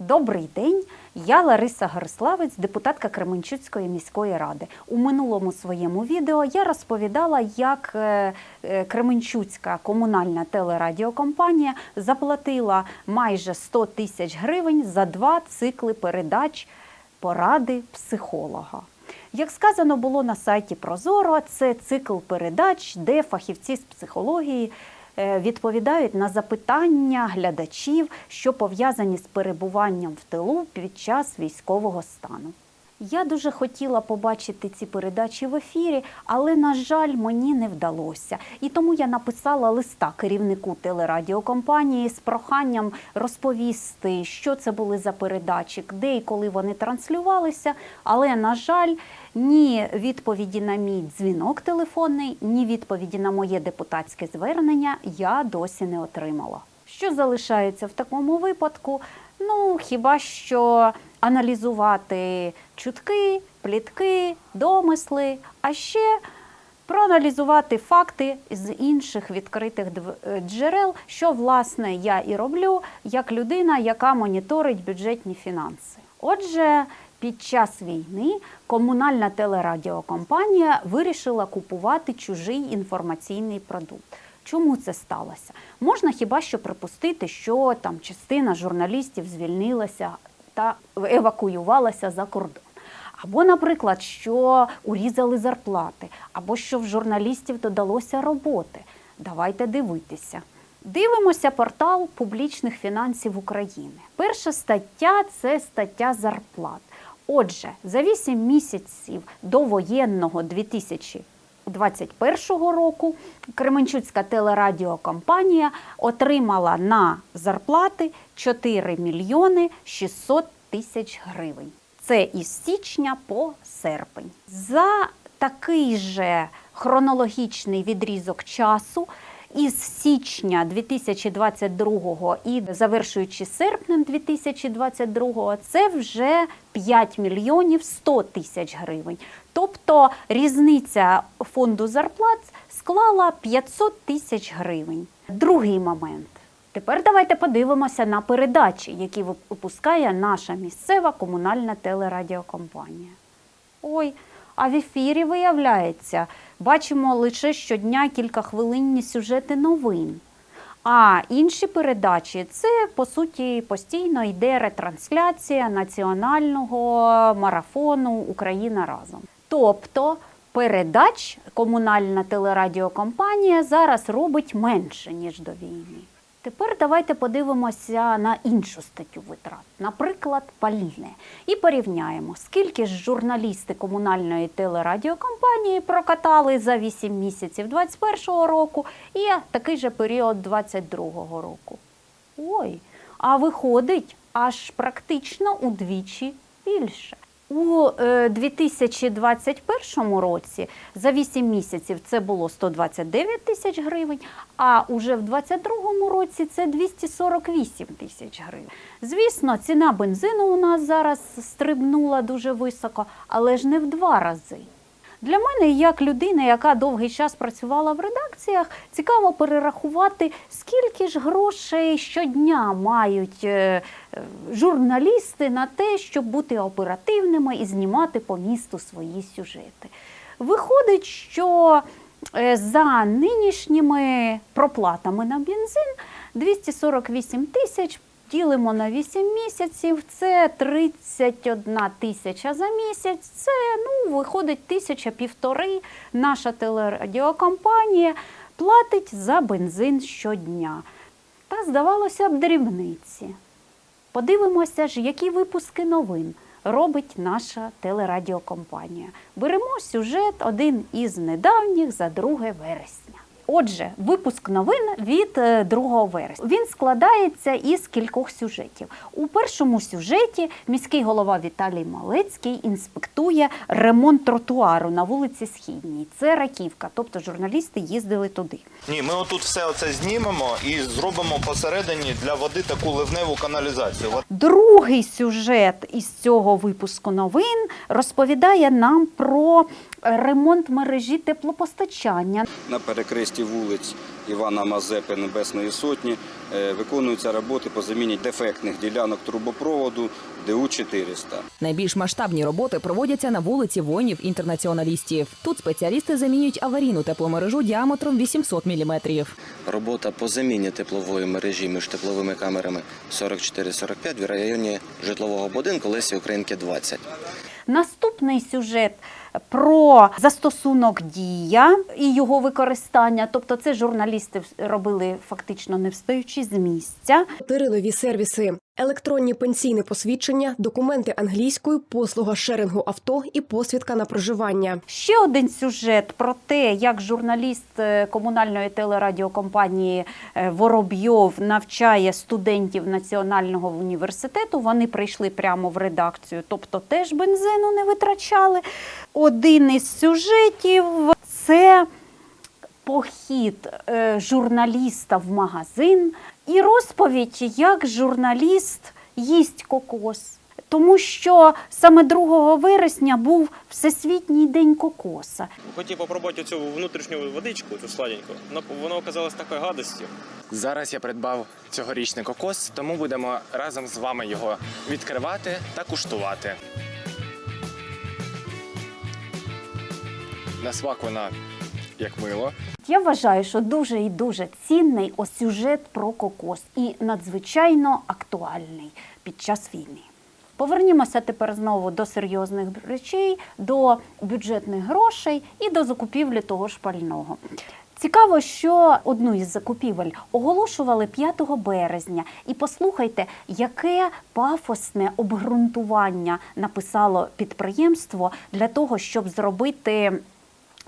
Добрий день. Я Лариса Гориславець, депутатка Кременчуцької міської ради. У минулому своєму відео я розповідала, як е, е, Кременчуцька комунальна телерадіокомпанія заплатила майже 100 тисяч гривень за два цикли передач поради психолога. Як сказано було на сайті Прозоро, це цикл передач, де фахівці з психології відповідають на запитання глядачів, що пов'язані з перебуванням в тилу під час військового стану. Я дуже хотіла побачити ці передачі в ефірі, але, на жаль, мені не вдалося. І тому я написала листа керівнику телерадіокомпанії з проханням розповісти, що це були за передачі, де і коли вони транслювалися. Але, на жаль, ні відповіді на мій дзвінок телефонний, ні відповіді на моє депутатське звернення я досі не отримала. Що залишається в такому випадку? Ну, хіба що аналізувати чутки, плітки, домисли, а ще проаналізувати факти з інших відкритих е, джерел, що власне я і роблю як людина, яка моніторить бюджетні фінанси. Отже, під час війни комунальна телерадіокомпанія вирішила купувати чужий інформаційний продукт. Чому це сталося? Можна хіба що припустити, що там частина журналістів звільнилася та евакуювалася за кордон. Або, наприклад, що урізали зарплати, або що в журналістів додалося роботи. Давайте дивитися. Дивимося портал публічних фінансів України. Перша стаття це стаття зарплат. Отже, за 8 місяців до воєнного 2021 року Кременчуцька телерадіокомпанія отримала на зарплати 4 мільйони 600 тисяч гривень. Це із січня по серпень. За такий же хронологічний відрізок часу із січня 2022 і завершуючи серпнем 2022, це вже 5 мільйонів 100 тисяч гривень. Тобто різниця фонду зарплат склала 500 тисяч гривень. Другий момент. Тепер давайте подивимося на передачі, які випускає наша місцева комунальна телерадіокомпанія. Ой, а в ефірі виявляється, бачимо лише щодня кількахвилинні сюжети новин. А інші передачі це по суті постійно йде ретрансляція національного марафону Україна разом. Тобто передач комунальна телерадіокомпанія зараз робить менше ніж до війни. Тепер давайте подивимося на іншу статтю витрат, наприклад, палівне, і порівняємо, скільки ж журналісти комунальної телерадіокомпанії прокатали за 8 місяців 2021 року і такий же період 2022 року. Ой, а виходить аж практично удвічі більше. У е, 2021 році за 8 місяців це було 129 тисяч гривень, а уже в 2022 році це 248 тисяч гривень. Звісно, ціна бензину у нас зараз стрибнула дуже високо, але ж не в два рази. Для мене, як людина, яка довгий час працювала в редакціях, цікаво перерахувати, скільки ж грошей щодня мають е, е, журналісти на те, щоб бути оперативними і знімати по місту свої сюжети. Виходить, що е, за нинішніми проплатами на бензин 248 тисяч ділимо на 8 місяців, це 31 тисяча за місяць. Це ну, виходить тисяча півтори. Наша телерадіокомпанія платить за бензин щодня. Та, здавалося б, дрібниці. Подивимося ж, які випуски новин робить наша телерадіокомпанія. Беремо сюжет один із недавніх за 2 вересня. Отже, випуск новин від е, 2 вересня. Він складається із кількох сюжетів. У першому сюжеті міський голова Віталій Малецький інспектує ремонт тротуару на вулиці Східній. Це Раківка, тобто журналісти їздили туди. Ні, ми отут все оце знімемо і зробимо посередині для води таку ливневу каналізацію. Другий сюжет із цього випуску новин розповідає нам про ремонт мережі теплопостачання. На перекресті вулиць Івана Мазепи Небесної Сотні е, виконуються роботи по заміні дефектних ділянок трубопроводу ДУ-400. Найбільш масштабні роботи проводяться на вулиці воїнів-інтернаціоналістів. Тут спеціалісти замінюють аварійну тепломережу діаметром 800 мм. Робота по заміні теплової мережі між тепловими камерами 44-45 в районі житлового будинку Лесі Українки 20. Наступний сюжет про застосунок дія і його використання. Тобто, це журналісти робили фактично не встаючи з місця. Тирилові сервіси, електронні пенсійне посвідчення, документи англійською, послуга шерингу авто і посвідка на проживання. Ще один сюжет про те, як журналіст е, комунальної телерадіокомпанії е, Воробйов навчає студентів національного університету. Вони прийшли прямо в редакцію, тобто теж бензину не витрачали. Один із сюжетів це похід е, журналіста в магазин і розповідь, як журналіст їсть кокос. Тому що саме 2 вересня був Всесвітній день кокоса. Хотів попробувати цю внутрішню водичку, цю сладеньку. Воно, воно оказалось такою гадостю. Зараз я придбав цьогорічний кокос, тому будемо разом з вами його відкривати та куштувати. На смак вона як мило. Я вважаю, що дуже і дуже цінний ось сюжет про кокос і надзвичайно актуальний під час війни. Повернімося тепер знову до серйозних речей, до бюджетних грошей і до закупівлі того ж пального. Цікаво, що одну із закупівель оголошували 5 березня. І послухайте, яке пафосне обґрунтування написало підприємство для того, щоб зробити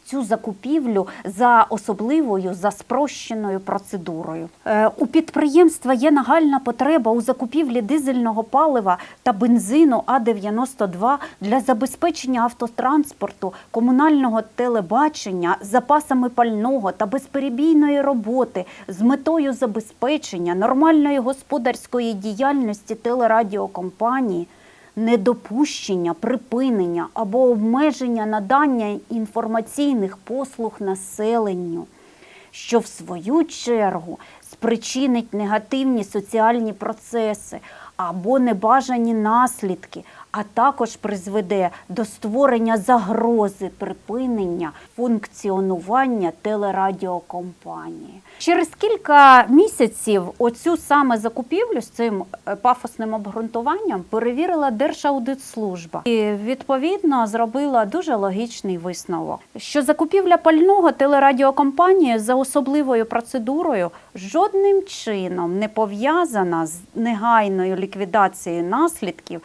цю закупівлю за особливою за спрощеною процедурою. Е, У підприємства є нагальна потреба у закупівлі дизельного палива та бензину А92 для забезпечення автотранспорту, комунального телебачення, запасами пального та безперебійної роботи з метою забезпечення нормальної господарської діяльності телерадіокомпанії недопущення, припинення або обмеження надання інформаційних послуг населенню, що в свою чергу спричинить негативні соціальні процеси або небажані наслідки, а також призведе до створення загрози припинення функціонування телерадіокомпанії. Через кілька місяців оцю саме закупівлю з цим е, пафосним обґрунтуванням перевірила Держаудитслужба і відповідно зробила дуже логічний висновок, що закупівля пального телерадіокомпанії за особливою процедурою жодним чином не пов'язана з негайною ліквідацією наслідків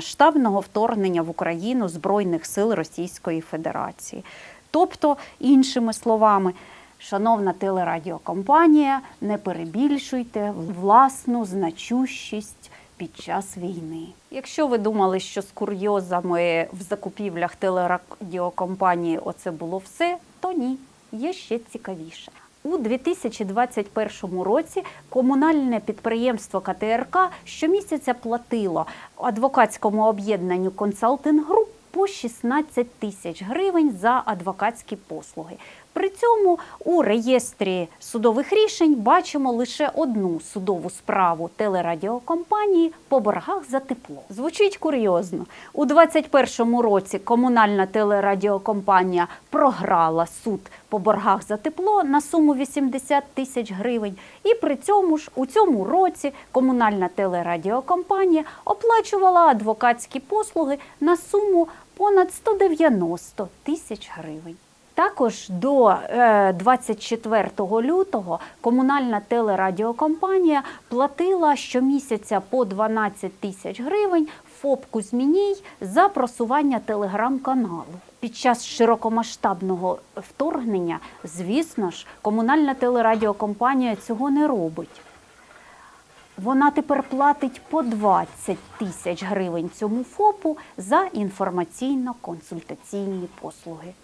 широкомасштабного вторгнення в Україну Збройних сил Російської Федерації. Тобто, іншими словами, шановна телерадіокомпанія, не перебільшуйте власну значущість під час війни. Якщо ви думали, що з курйозами в закупівлях телерадіокомпанії оце було все, то ні, є ще цікавіше. У 2021 році комунальне підприємство КТРК щомісяця платило адвокатському об'єднанню Консалтинг Груп по 16 тисяч гривень за адвокатські послуги. При цьому у реєстрі судових рішень бачимо лише одну судову справу телерадіокомпанії по боргах за тепло. Звучить курйозно. У 2021 році комунальна телерадіокомпанія програла суд по боргах за тепло на суму 80 тисяч гривень. І при цьому ж у цьому році комунальна телерадіокомпанія оплачувала адвокатські послуги на суму понад 190 тисяч гривень. Також до е, 24 лютого комунальна телерадіокомпанія платила щомісяця по 12 тисяч гривень ФОП Кузьміній за просування телеграм-каналу. Під час широкомасштабного вторгнення, звісно ж, комунальна телерадіокомпанія цього не робить. Вона тепер платить по 20 тисяч гривень цьому ФОПу за інформаційно-консультаційні послуги.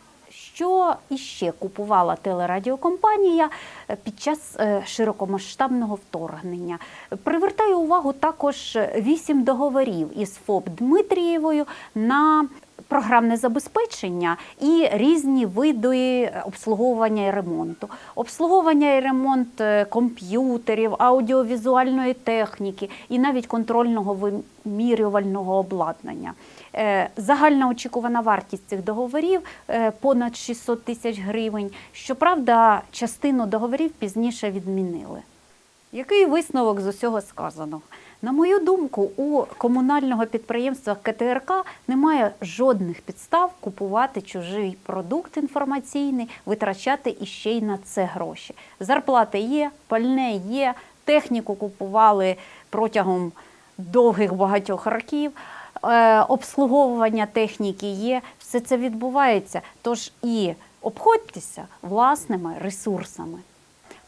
Що іще купувала телерадіокомпанія е, під час е, широкомасштабного вторгнення? Привертаю увагу також вісім договорів із ФОП Дмитрієвою на програмне забезпечення і різні види обслуговування і ремонту. Обслуговування і ремонт е, комп'ютерів, аудіовізуальної техніки і навіть контрольного вимірювального обладнання. Е, Загальна очікувана вартість цих договорів е, понад 600 тисяч гривень. Щоправда, частину договорів пізніше відмінили. Який висновок з усього сказаного? На мою думку, у комунального підприємства КТРК немає жодних підстав купувати чужий продукт інформаційний, витрачати іще й на це гроші. Зарплати є, пальне є, техніку купували протягом довгих багатьох років. Е, Обслуговування техніки є, все це відбувається. Тож і обходьтеся власними ресурсами.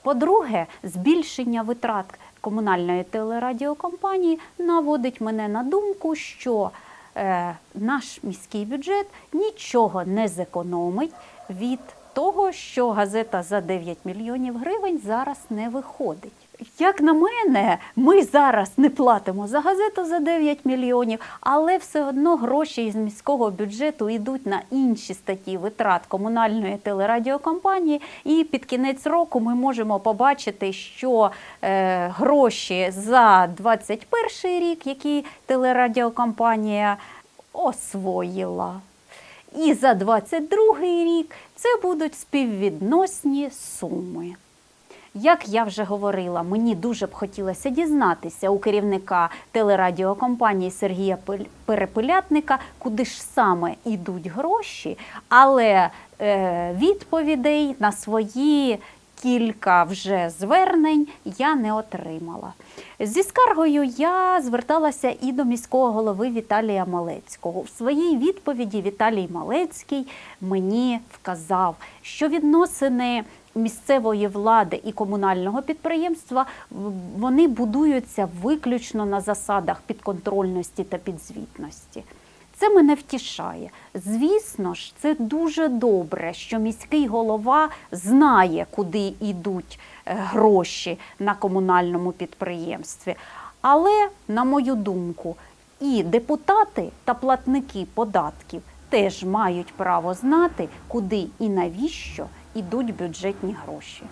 По-друге, збільшення витрат комунальної телерадіокомпанії наводить мене на думку, що е, наш міський бюджет нічого не зекономить від того, що газета за 9 мільйонів гривень зараз не виходить. Як на мене, ми зараз не платимо за газету за 9 мільйонів, але все одно гроші із міського бюджету йдуть на інші статті витрат комунальної телерадіокомпанії. І під кінець року ми можемо побачити, що е, гроші за 21 рік, які телерадіокомпанія освоїла. І за 22 рік це будуть співвідносні суми. Як я вже говорила, мені дуже б хотілося дізнатися у керівника телерадіокомпанії Сергія Перепелятника, куди ж саме йдуть гроші, але е, відповідей на свої кілька вже звернень я не отримала. Зі скаргою я зверталася і до міського голови Віталія Малецького. В своїй відповіді Віталій Малецький мені вказав, що відносини місцевої влади і комунального підприємства вони будуються виключно на засадах підконтрольності та підзвітності. Це мене втішає. Звісно ж, це дуже добре, що міський голова знає, куди йдуть е, гроші на комунальному підприємстві. Але, на мою думку, і депутати та платники податків теж мають право знати, куди і навіщо йдуть бюджетні гроші.